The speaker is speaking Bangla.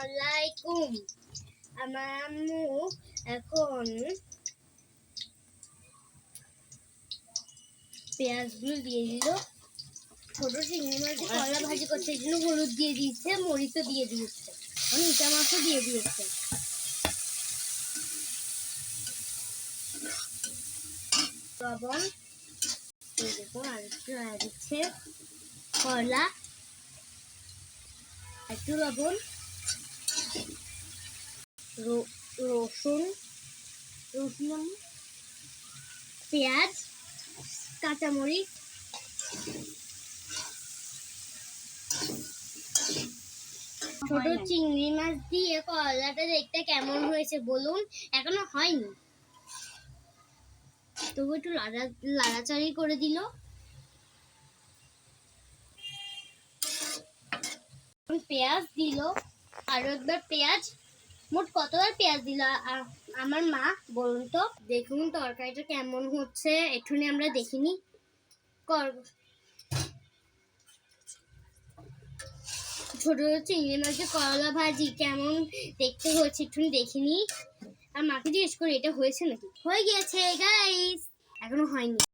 আলাইকুম আমার আম্মু এখন পেঁয়াজগুলো দিয়ে দিল। ছোট চিংড়ি কলা ভাজি জন্য হলুদ দিয়ে দিচ্ছে মরিচও দিয়ে দিয়েছে। মানে ইটা মাছও দিয়ে দিয়েছে। লবণ দেখুন আর একটু দিচ্ছে করলা একটু লবণ রসুন রসুন পেঁয়াজ কাঁচামরিচ ছোট চিংড়ি মাছ দিয়ে কলাটা দেখতে কেমন হয়েছে বলুন? এখনও হয়নি। তবু একটু লাড়া লাড়াচাড়ি করে দিল। পেঁয়াজ দিল। আরও একবার পেঁয়াজ, মোট কতবার পেঁয়াজ দিল? আমার মা, বলুন তো। দেখুন তরকারিটা কেমন হচ্ছে একটুখানি আমরা দেখিনি কর ছোট চিংড়ি মাছের করলা ভাজি কেমন দেখতে হয়েছে একটু দেখিনি আর মাকে জিজ্ঞেস করি, এটা হয়েছে নাকি? হয়ে গিয়েছে গাইস এখনও হয়নি।